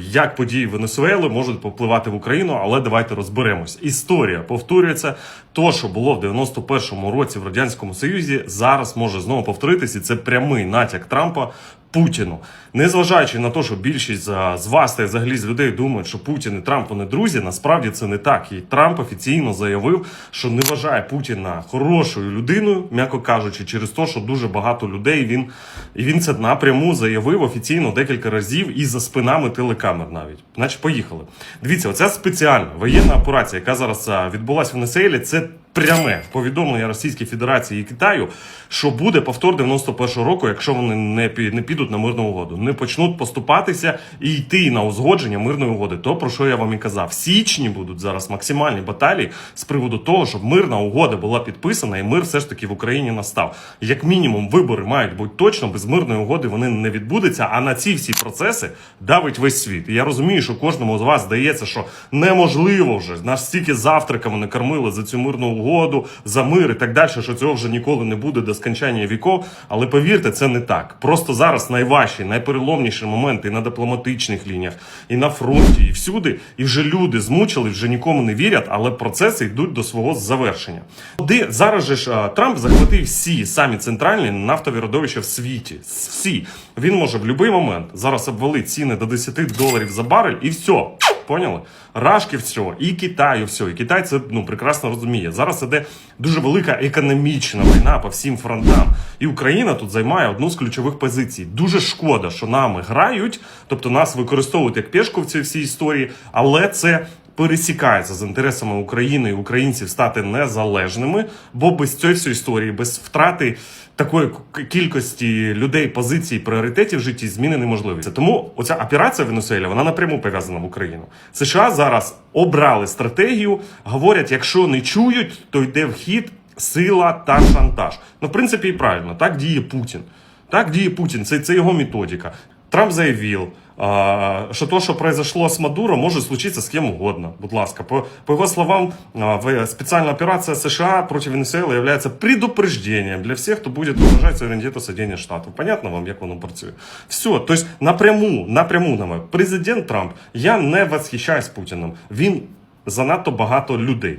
як події Венесуели можуть попливати в Україну, але давайте розберемось. Історія повторюється. То, що було в 91-му році в радянському союзі, зараз може знову повторитись, і це прямий натяк Трампа. Путіну, незважаючи на те, що більшість з вас та взагалі з людей думають, що Путін і Трамп вони друзі, насправді це не так. І Трамп офіційно заявив, що не вважає Путіна хорошою людиною, м'яко кажучи, через те, що дуже багато людей він і він це напряму заявив офіційно декілька разів і за спинами телекамер навіть. Значить, поїхали. Дивіться, оця спеціальна воєнна операція, яка зараз відбулася в Венесуелі, це пряме повідомлення Російської Федерації і Китаю, що буде повтор 91-го року, якщо вони не не підуть на мирну угоду, не почнуть поступатися і йти на узгодження мирної угоди. То про що я вам і казав, в січні будуть зараз максимальні баталії з приводу того, щоб мирна угода була підписана, і мир все ж таки в Україні настав. Як мінімум, вибори мають бути точно, без мирної угоди вони не відбудуться. А на ці всі процеси давить весь світ. І я розумію, що кожному з вас здається, що неможливо вже настільки завтраками не кормили за цю мирну угоду, за мир і так далі, що цього вже ніколи не буде до скончання віков. Але повірте, це не так. Просто зараз найважчі, найпереломніші моменти і на дипломатичних лініях, і на фронті, і всюди. І вже люди змучили, вже нікому не вірять, але процеси йдуть до свого завершення. Де зараз же ж Трамп захватив всі самі центральні нафтові родовища в світі. Всі він може в будь-який момент зараз обвалити ціни до 10 доларів за барель, і все. Поняли? Рашки все, і Китаю все. І Китай це ну прекрасно розуміє. Зараз іде дуже велика економічна війна по всім фронтам. І Україна тут займає одну з ключових позицій. Дуже шкода, що нами грають, тобто нас використовують як пешку в цій всій історії, але це. Пересікається з інтересами України і українців стати незалежними, бо без цієї всієї історії, без втрати такої кількості людей, позицій, пріоритетів в житті зміни неможливі. Тому оця операція в Венесуелі, вона напряму пов'язана в Україну. США зараз обрали стратегію, говорять, якщо не чують, то йде в хід сила та шантаж. Ну, в принципі, і правильно, так діє Путін. Так діє Путін, це, це його методика. Трамп заявив, а, що то, що произошло з Мадуро, може случитися з ким угодно. Будь ласка, по, по його словам, спеціальна операція США проти Венесуели являється предупреждением для всіх, хто буде уважати суверенітет Соединених Штатів. Понятно вам, як воно працює? Все, тобто напряму, напряму нами. Президент Трамп, я не восхищаюсь Путіним. Він занадто багато людей.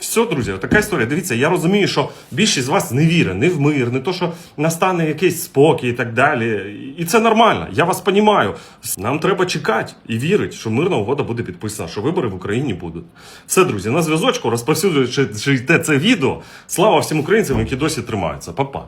Все, друзі, така історія. Дивіться, я розумію, що більшість з вас не вірить, не в мир, не то, що настане якийсь спокій і так далі. І це нормально. Я вас розумію. Нам треба чекати і вірити, що мирна угода буде підписана, що вибори в Україні будуть. Все, друзі, на зв'язочку, розповсюджуючи це відео. Слава всім українцям, які досі тримаються. Па-па.